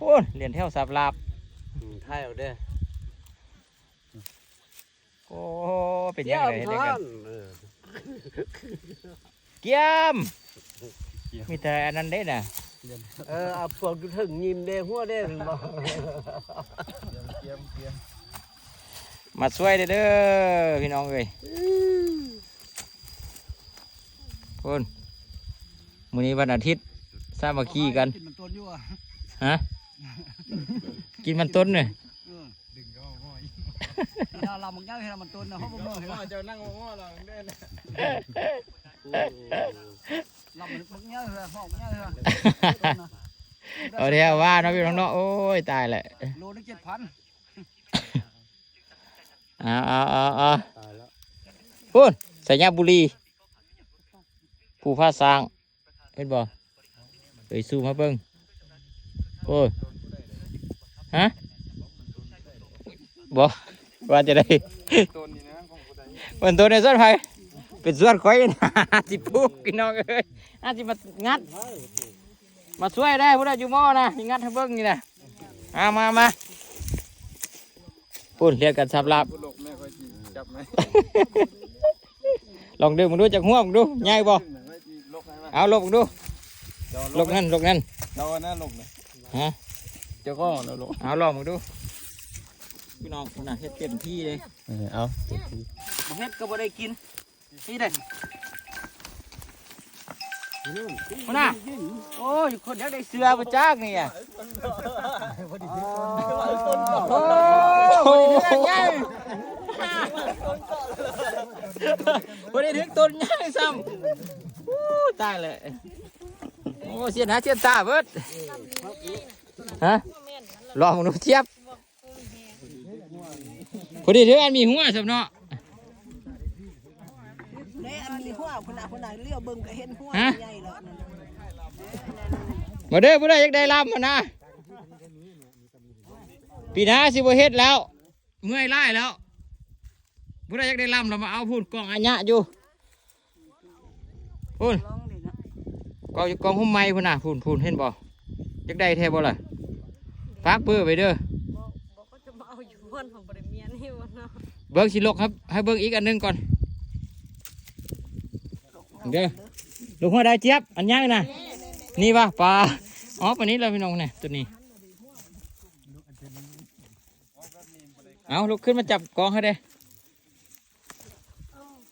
โอ้ยเรียนแถวสับลาบอืมถ่ายเอาเด้อโอ้เป็นยังไงเดี๋เด็ยกวกันเออเกียมมีแต่อันนั้นได้น่ะเออเอาพวกอยู่ถึงยิ้มเด้หัวเด้เห็นบ่มาช่วยเด้อเด้อพี่น้องเอ้ยคนมื้อนี้วันอาทิตย์สามัคคีกันกินมันต้นอยู่อะฮะ กินมันต้นเนี่ยเออดึงก็ง่อยเราลำมันง่ายให้เรามันต้นนะเพราะมันเห็นเจ้านั่งง้อเราเด่นลำมันมันง่ายเลยห้องง่ายเลยเอาเดี๋ยวว่าเนาะพี่น้องเนาะโอ้ยตายแหละโลนึงเจ็ดพันเอาเอาเอาเอาตายแล้วพูดสัญญาบุรีผู้พาสร้างเห็นบ่ไปสู้มาเบิ่งโอ้ย ฮะบ่ว่าจะได้ต้นนี่นะของกูได้วันตัวในส่วนไผเป็นส่วนข่อยนะสิปลูกพี่น้องเอ้ยอาสิมางัด มาช่วยได้พวกเราอยู่หม้อนะนี่งัดให้เบิ่งนี่นะมามามาพูดเรียกกันสับลาบกูหลกแม่ค่อยจีจับไหมลองดึงมึงดูจากห่วงมึงดูใหญ่บ่ค่อยจีลกให้มาเอาลบมึงดูลกนั่นลกนั่นเราอันนั้นลกเลยฮะ เจ้าก็เราลกเอาลองมึงดูพี่น้องคุณน่ะเฮ็ดเต็มที่เลยเอาบ่เฮ็ดก็บ่ได้กินนี่เด้คุณน่ะโอ้ยคนอยากได้เสือบ่จักนี่อะโอ้ยบ่ได้ถึงต้นใหญ่ซ้ำโอ้ตายเลยโอ้เสียนหาเสียนตาเบิด ฮะลองมึงดูเทียบพอดีถึงอันมีหัวสำเนาะเด้อันมีหัวคนน่ะคนน่ะเลี้ยวเบิ่งก็เห็นหัวฮะใหญ่แล้วนั่นมาเด้อผู้ใดอยากได้ลำมานะปีหน้าสิบ่เฮ็ดแล้ว เมื่อยไล่แล้วผู้ใดอยากได้ลำเรามาเอาพูนกองอัญญะอยู่พูนลองนี่นะกองอยู่กองหุ้มไม้พูนน่ะพูนพูนเห็นบ่อยากได้แท้บ่ล่ะ ฝากเปื้อไปเด้อบอกบอกก็จะมาเอาอยู่บนของบริเมียนี่วะเนาะเบิ้งสิลกครับ ให้เบิ้งอีกอันหนึงก่อน เด้อลูกหัวได้เจี๊ยบ อันยังนะนี่ป่ะปลาอ๋อปลานี้เราพี่น้องเนี่ยตัวนี้ เอาลุกขึ้นมาจับกองให้ได้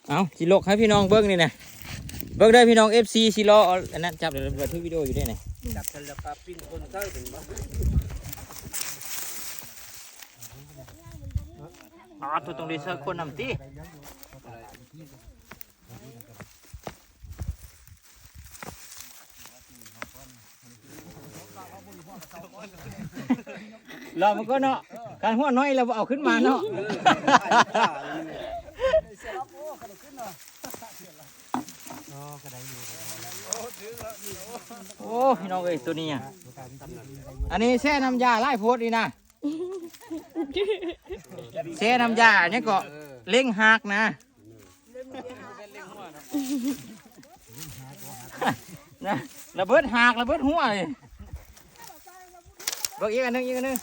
เอาสิลกให้พี่น้องเบิ้งนี่นะเบิ้งได้พี่น้องเอฟซีสิรอเอาอันนั้นจับเดี๋ยวเราบันทึกวิดีโออยู่ได้ไหนจับกันแล้วปลาปิ้งคนเต้าเป็นบ่ อ๋อตัวตรงนี้เสื้อคนนำตีเรามันก็เนาะการหัวน้อยเราเอาขึ้นมาเนาะโอ้พี่น้องเอ้ยตัวนี้อะอันนี้แช่น้ำยาไล่โพดนี่นะ แช่น้ำยาเนี่ยก็เล่งหักนะนะระเบิดหักระเบิดหัวเลยเบิกอีกอันหนึงอีกอันหนึง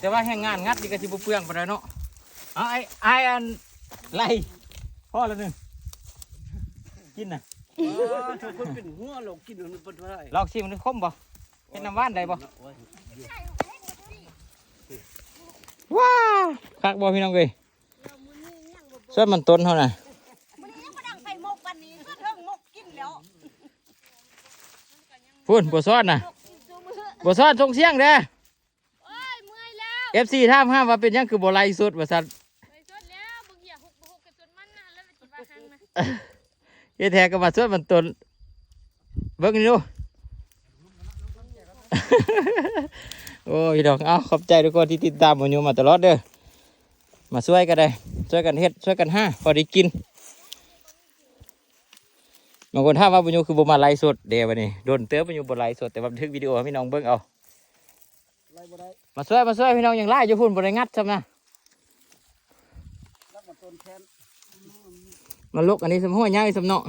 แต่ว่าแห่งงานงัดดีก็สิบ่เปลืองปานใดเนาะเอาไอ้ไอ้อันไล่พ่อละหนึ่งกินน่ะอ๋อถ้าคนเป็นหัวเรากินมันเป็นเท่าไหร่ลองชิมดูคมบ่เห็นน้ำหว่านได้บ่ว้าวคักบ่พี่น้องเอ้ยส่วนมันต้นเท่าน่ะ มันนี้มาดังใส่หมกวันนี้ก็เทิงหมกกินแล้ว พูดบ่ซ้อนน่ะบ่ซ้อนส่งเสียงเด้อโอ้ยเมื่อยแล้ว FC ถามหาว่าเป็นหยังคือบ่ไล่สดว่าซั่นไปจนแล้วบางอย่างหกหกกระจนมันนะแล้วไปจีบาหังนะเฮ็ดแท้ก็ว่าส่วนมันต้นเบิ่งนี่ดูโอ้ยดอกเอาขอบใจทุกคนที่ติดตามผมอยู่มาตลอดเด้อมาช่วยกันได้ช่วยกันเฮ็ดช่วยกันห้าพอได้กิน บางคนถามว่าบุญยูคือบ่มาไลฟ์สดเดี๋ยววันนี้โดนเติมบุญยูบ่ไลฟ์สดแต่ว่าบันทึกวิดีโอให้พี่น้องเบิ่งเอาไล่บ่ได้มาช่วยมาช่วยพี่น้องอย่างไรอยู่พุ่นบริงัดใช่ไหมรักมันต้นแค้นมาลกอันนี้สมหัวใหญ่สมเนาะ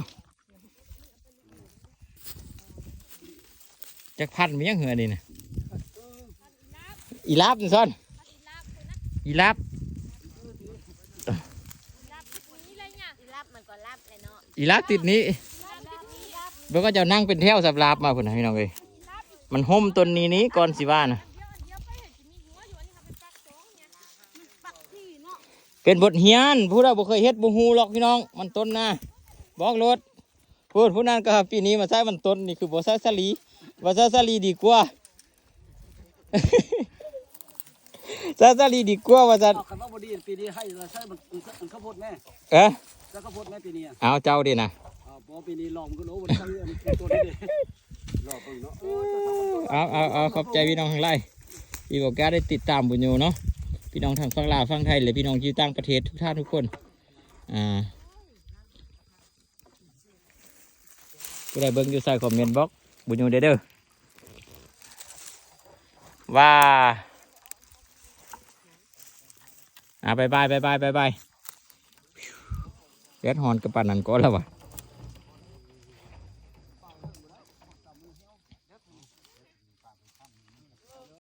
จักพันมียังเหือนี่นะอีลาบนี่ซ่อนอีลาบรับนี้เลยเนี่ยรับมันก็รับเลยเนาะอีลาบติดนี้ เบิ่งก็จะนั่งเป็นแถวสับลาบมาพุ่นนะพี่น้องเอ้ยมันห่มต้นนี้นี้ก่อนสิว่านะเดี๋ยวเดี๋ยวไปเห็นจะมีหัวอยู่อันนี้ค่ะเป็นปลักสองเนี่ยปักที่เนาะเป็นบทเรียนผู้เราบ่เคยเฮ็ดบ่ฮู้หรอกพี่น้อง มันต้นนะบอกรถพูดผู้นั้นก็ปีนี้มาใช้มันต้นนี่คือบ่ใช้สลีว่าใช้สลีดีกว่าใช้สลีดีกว่าว่าจะเอาคำว่าบ่ดีปีนี้ให้เราใช้มันมันข้าวโพดแม่เอ๊ะแล้วข้าวโพดแม่ปีนี้อะเอาเจ้าดินะอ่าบ่ ปีนี้ลองก็รู้ว่าใช้อันนี้ตัวนี้ดิรอเบิ่งเนาะเอาเอาเอาขอบใจพี่น้องทั้งหลายที่บอกแกได้ติดตามบุญอยู่เนาะพี่น้องทางฝั่งลาวฝั่งไทยและพี่น้องที่ต่างประเทศทุกท่านทุกคนอ่าผู้ใดเบิ่งอยู่ใส่คอมเมนต์บล็อกบุญอยู่เด้อเด้อว่าอ่าบายบายบายบายบายบายแดดฮอนกับปานนั้นก็แล้ววะ